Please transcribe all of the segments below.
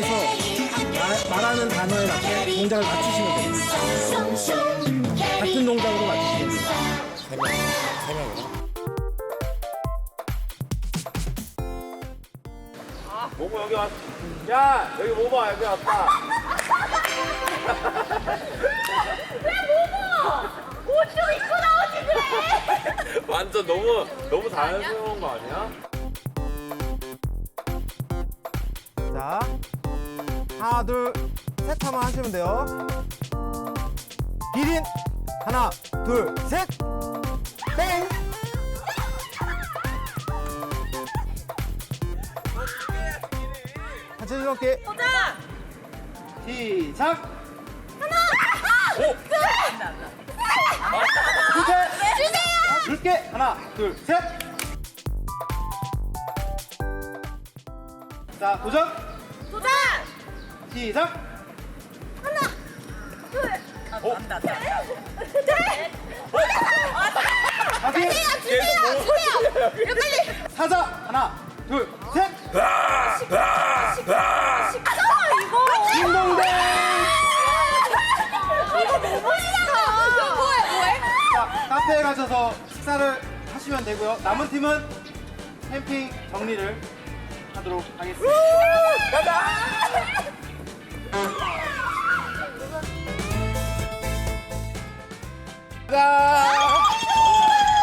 마- 말하는 단어에 맞게 동작을 맞추시면 됩니다. 같은 동작으로 맞추시면 명이나? 모모 여기 왔. 야 여기 모모 여기 왔다. 옷좀 입고 나오지 그래. 완전 너무 너무 자연스러운 거 아니야? 하나, 둘, 셋 하면 하시면 돼요. 기린 하나, 둘, 셋, 땡. 같이 즐겁게 보자. 시작. 오. 주세요. 줄게 하나, 둘, 셋. 자, 도전. 도전. 시작. 오. 셋. 다시. 주세요. 주세요. 빨리. 사자 하나, 둘, 셋. 아 이거. 딩동댕. 이거 너무 싫어. 뭐해 뭐해? 자, 카페에 가셔서 식사를 하시면 되고요. 남은 팀은 캠핑 정리를 하도록 하겠습니다.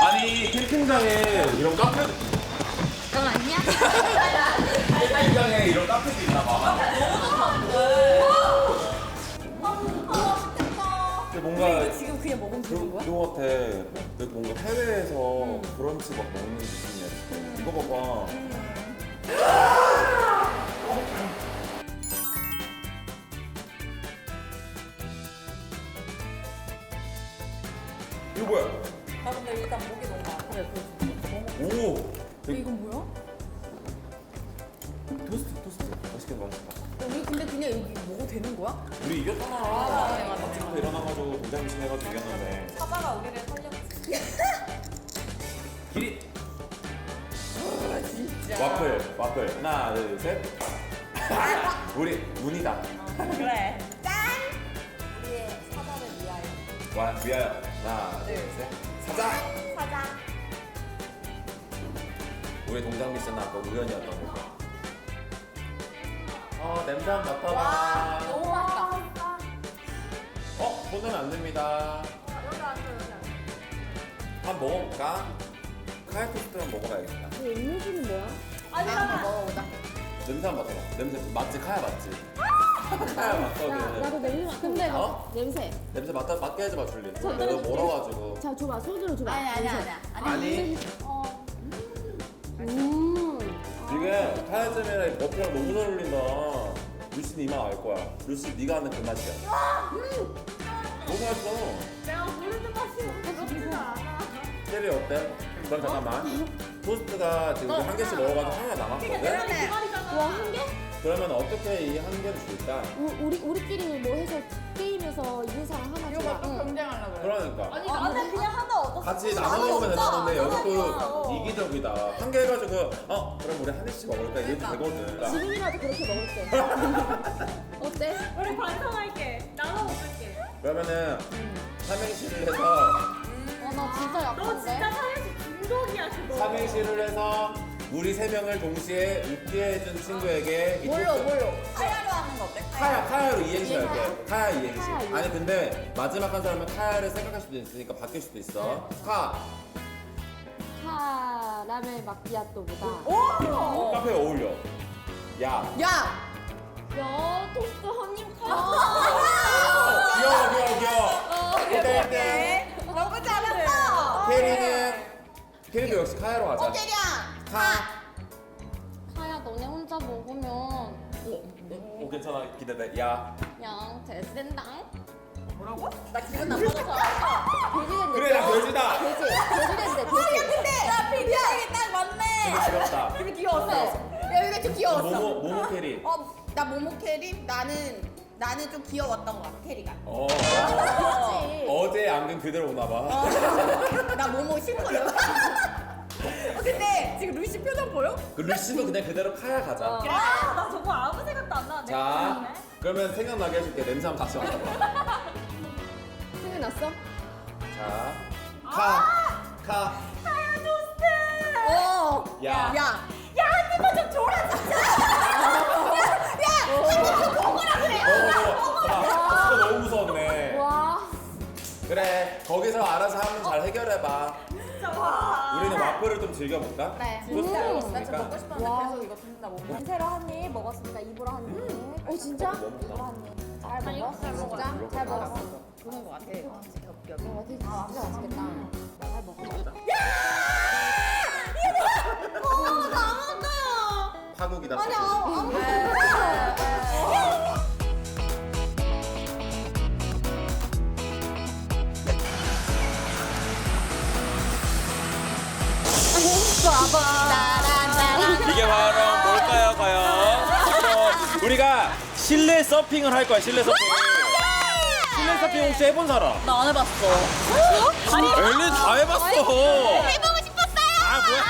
아니 캠핑장에 이런 카페 넌 아니야? 캠핑장에 이런 카페도 있나 봐. 근데 뭔가 지금 그냥 먹으면 되는 거야? 그거 같아. 그 뭔가 해외에서 브런치 막 먹는 느낌이야. 이거 봐봐. 오! 되게 이건 뭐야? 토스트, 토스트. 맛있게 맛있다. 우리 근데 그냥 여기 먹어도 되는 거야? 우리 이겼잖아. 맞네, 맞네. 아침부터 일어나가지고 동장미신 해가지고 이겼는데. 사자가 우리를 살렸지. 기린! 진짜. 와플, 와플. 하나, 둘, 셋. 우리 문이다. 그래. 짠. 우리의 사자를 위하여. 와, 위하여. 하나, 둘, 셋. 사자! 사자. 우리 동장 미션은 아까 우연이었던 거고. 어, 냄새 한번 맡아봐. 와 너무 맛있다. 어, 보면 안 됩니다. 여기 앉아 여기 앉아. 한 번 먹어볼까? 카야 토스트랑 먹어봐야겠다. 음료수는 뭐야? 아니 한번 먹어보자. 냄새 한번 맡아봐. 냄새 맞지? 카야 맞지? 카야 나, 맞거든. 나도 냄새 맡아. 근데 어? 냄새. 냄새 맡아, 맡게 해줘봐, 줄리. 저 내가. 멀어가지고. 자, 줘봐. 손으로 줘봐. 아니 아니 냄새. 아니 아니. 아니, 지금 카야잼이랑 버터랑 너무 잘 어울린다. 루시 니만 알 거야. 루시 네가 아는 그 맛이야. 너무 맛있어. 내가 모르는 맛이 그렇지는 않아. 체리 어때? 그럼 잠깐만. 토스트가 지금 한 개씩 먹어가지고 하나 남았거든? 와, 한 개? 그러면 어떻게 이 한 개를 줄까? 우- 우리, 우리끼리 뭐 해서 게임에서 이긴 사람 하나 줘봐. 응. 경쟁하려고 그러니까. 아니 나는 그냥 하나 얻었어. 같이 나눠 먹으면 되는데 여기 또 이기적이다. 한개 해가지고 어 그럼 우리 한 개씩 먹을까 이래도 되거든. 그러니까 지금이라도 그렇게 먹을게. 어때? 우리 반성할게. 나눠 먹을게. 그러면은 삼행시를 해서 어, 나 진짜 약한데? 사회시 중독이야 그거. 삼행시를 해서 우리 세 명을 동시에 웃게 해준 친구에게 이 뭘로 뭘로? 카야로 하는 거 어때? 카야 카야로 이행시 할게. 카야 이행시. 카야 이행시. 아니 근데 마지막 한 사람은 카야를 생각할 수도 있으니까 바뀔 수도 있어. 카카 라멜 마키아토보다. 오. 카페에 어울려. 야 야. 야, 토스트 한입 귀여워 귀여워 귀여워. 일단 일단 너무 잘했어. 캐리는 캐리도 역시 카야로 가자. 캐리야. 카. 카야, 너네 혼자 먹으면 오 괜찮아 기대돼. 야. 그냥 대센당. 나 기분 나빠서. 돼지 됐네. 그래 나 돼지다. 돼지. 돼지 됐 귀여웠어. 모모 모모 캐리. 어, 나 모모 캐리? 나는 나는 좀 귀여웠던 것 같아, 캐리가. 어. 그렇지. 어제 안경 그대로 오나 봐. 나 모모 싫거든. 어, 근데 지금 루시 표정 보여? 그 루시도 그냥 그대로 카야 가자. 아, 나 정말 아무 생각도 안 나는데. 자, 그러면 생각나게 해줄게. 냄새 한번 같이 맡아봐. 생각났어? 자, 카, 카. 어. 야, 야, 야, 진짜 와. 우리는 와플을 좀 즐겨볼까? 네. 토스트 나 진짜 먹었으니까. 먹고 싶었는데 와. 계속 이거 듣는다 못 먹어. 인세로 한 입 먹었습니다. 입으로 한 입. 어 진짜? 입으로 한 입. 잘 먹어? 잘 먹어. 진짜? 잘 먹었어. 좋은 거 같아. 어, 진짜 엽기 엽기. 어, 되게 진짜 맛있겠다. 실내 서핑을 할 거야, 실내 서핑. 실내 서핑 혹시 해본 사람? 나 안 해봤어. 아니, 엘리 다 해봤어. 해보고 싶었어요. 아 뭐야?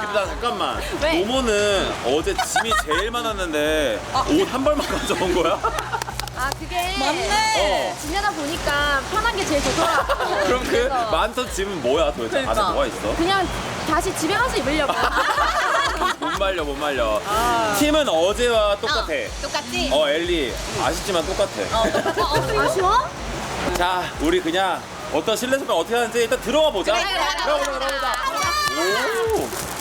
근데 나 잠깐만. 모모는 어제 짐이 제일 많았는데 옷 한 벌만 가져온 거야? 아 그게 맞네. 어. 지내다 보니까 편한 게 제일 좋더라. 그럼 그 많던 짐은 뭐야 도대체? 안에 그러니까. 뭐가 있어? 그냥 다시 집에 가서 입으려고. 못 말려 못 말려. 팀은 어제와 똑같아. 똑같지? 어 엘리 아쉽지만 똑같아. 아쉬워? 자 우리 그냥 어떤 실내 서핑 어떻게 하는지 일단 들어가 보자. 그래, 그래, 그래. 들어가 보자 들어가 보자. 오.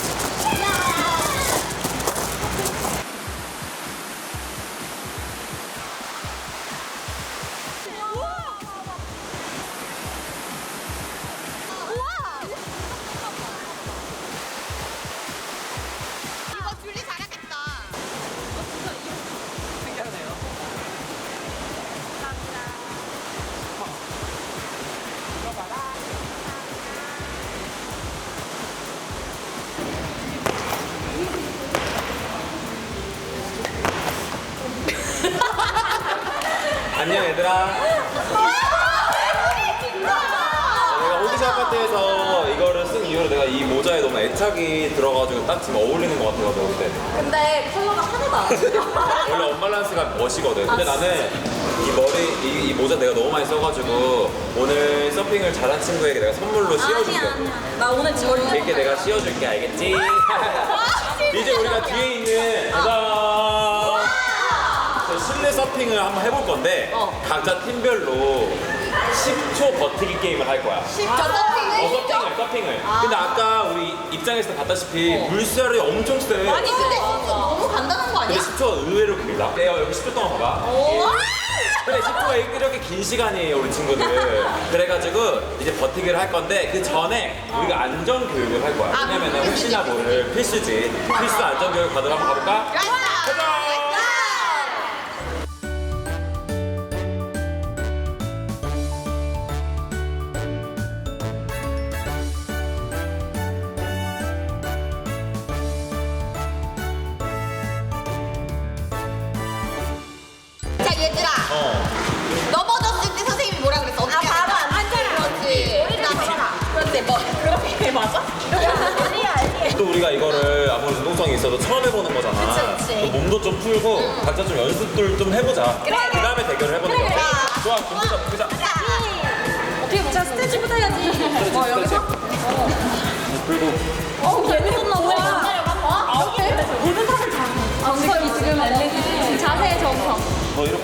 안녕 얘들아. 내가 호기심 아파트에서 이거를 쓴 이후로 내가 이 모자에 너무 애착이 들어가지고 딱 지금 어울리는 것 같아가지고 그때. 근데 컬러가 하나도 안 나. 원래 언밸런스가 멋이거든. 근데 나는 이 머리, 이, 이 모자 내가 너무 많이 써가지고 오늘 서핑을 잘한 친구에게 내가 선물로 씌워줄게. 나 오늘 지원 이렇게 내가 씌워줄게, 알겠지? 이제 우리가 뒤에 있는 짜잔! 저 실내 서핑을 한번 해볼 건데 각자 팀별로 10초 버티기 게임을 할 거야. 저 어, 서핑을 서핑을, 서핑을. 근데 아까 우리 입장에서 봤다시피 물살이 엄청 세. 아니 근데 너무 간단한 거 근데 아니야? 10초가 의외로 길다. 내가 여기 10초 동안 봐봐. 근데 10초가 이렇게 긴 시간이에요, 우리 친구들. 그래가지고 이제 버티기를 할 건데 그 전에 우리가 안전 교육을 할 거야. 왜냐면은 혹시나 모를 필수지. 필수 안전 교육 받으러 한번 가볼까? 가 우리가 이거를 아무리 운동성이 있어도 처음 해보는 거잖아. 그치, 그치. 또 몸도 좀 풀고 각자 좀 연습들 좀 해보자. 그래, 그 다음에 대결을 해보는 거야. 좋아, 공부자, 공부자. 어떻게 먹자 스트레치부터 해야지. 뭐 여기서? 그리고 어, 재밌었나 보다. 아, 어때? 모든 사실 다. 정석이 지금 자세의 정석. 너 이렇게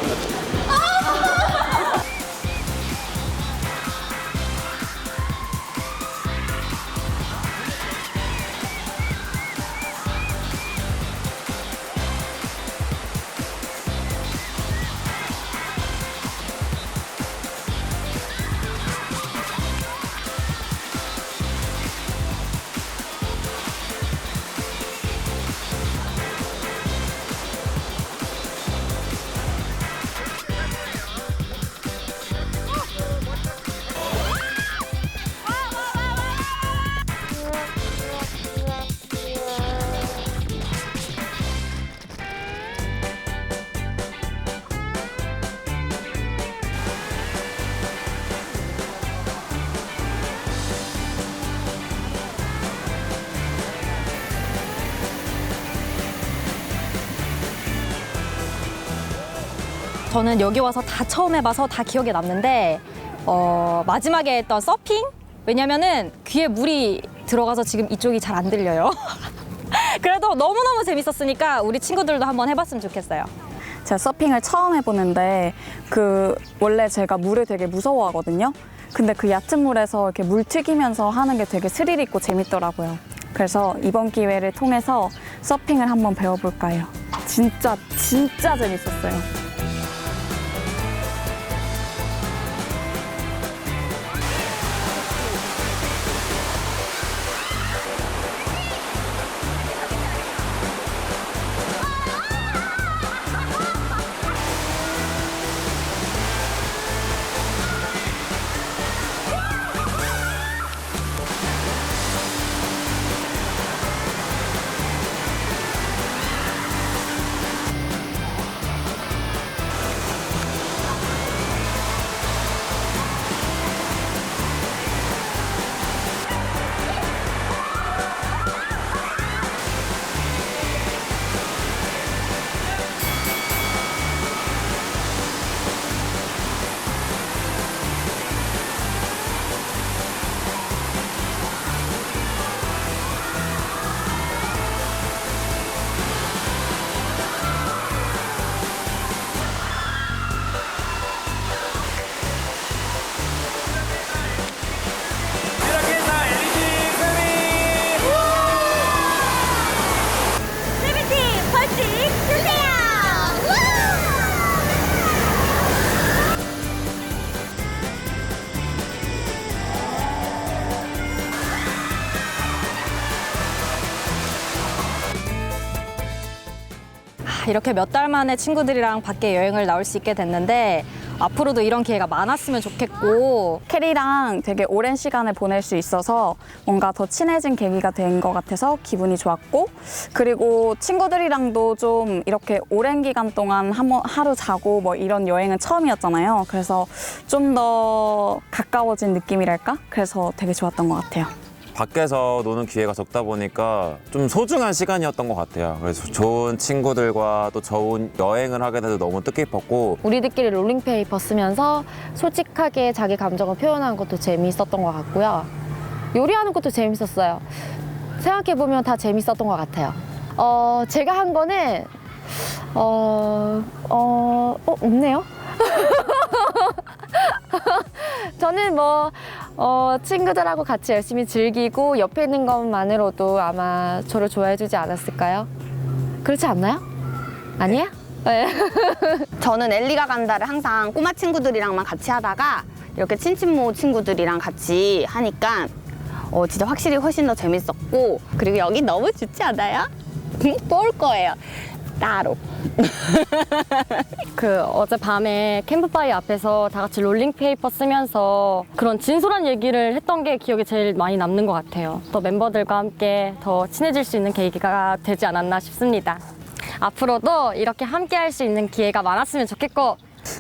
저는 여기 와서 다 처음 해봐서 다 기억에 남는데 어, 마지막에 했던 서핑? 왜냐면은 귀에 물이 들어가서 지금 이쪽이 잘 안 들려요. 그래도 너무너무 재밌었으니까 우리 친구들도 한번 해봤으면 좋겠어요. 제가 서핑을 처음 해보는데 그 원래 제가 물을 되게 무서워하거든요. 근데 그 얕은 물에서 이렇게 물 튀기면서 하는 게 되게 스릴 있고 재밌더라고요. 그래서 이번 기회를 통해서 서핑을 한번 배워볼까 해요. 진짜 진짜 재밌었어요. 이렇게 몇 달 만에 친구들이랑 밖에 여행을 나올 수 있게 됐는데 앞으로도 이런 기회가 많았으면 좋겠고 캐리랑 되게 오랜 시간을 보낼 수 있어서 뭔가 더 친해진 계기가 된 것 같아서 기분이 좋았고 그리고 친구들이랑도 좀 이렇게 오랜 기간 동안 한번 하루 자고 뭐 이런 여행은 처음이었잖아요. 그래서 좀 더 가까워진 느낌이랄까? 그래서 되게 좋았던 것 같아요. 밖에서 노는 기회가 적다 보니까 좀 소중한 시간이었던 것 같아요. 그래서 좋은 친구들과 또 좋은 여행을 하게 돼서 너무 뜻깊었고 우리들끼리 롤링페이퍼 쓰면서 솔직하게 자기 감정을 표현하는 것도 재미있었던 것 같고요. 요리하는 것도 재밌었어요. 생각해보면 다 재밌었던 것 같아요. 어, 제가 한 거는, 어, 어, 어 없네요? 저는 뭐, 어, 친구들하고 같이 열심히 즐기고 옆에 있는 것만으로도 아마 저를 좋아해 주지 않았을까요? 그렇지 않나요? 아니야? 네. 저는 엘리가 간다를 항상 꼬마 친구들이랑만 같이 하다가 이렇게 친친모 친구들이랑 같이 하니까 어, 진짜 확실히 훨씬 더 재밌었고 그리고 여기 너무 좋지 않아요? 또 올 거예요. 따로. 그 어젯밤에 캠프파이어 앞에서 다 같이 롤링페이퍼 쓰면서 그런 진솔한 얘기를 했던 게 기억에 제일 많이 남는 것 같아요. 또 멤버들과 함께 더 친해질 수 있는 계기가 되지 않았나 싶습니다. 앞으로도 이렇게 함께 할 수 있는 기회가 많았으면 좋겠고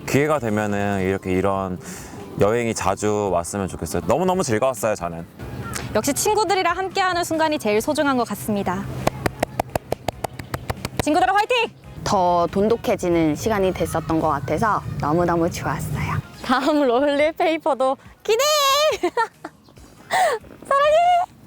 기회가 되면은 이렇게 이런 여행이 자주 왔으면 좋겠어요. 너무너무 즐거웠어요, 저는. 역시 친구들이랑 함께하는 순간이 제일 소중한 것 같습니다. 친구들아 화이팅! 더 돈독해지는 시간이 됐었던 것 같아서 너무너무 좋았어요. 다음 롤링페이퍼도 기대해! 사랑해!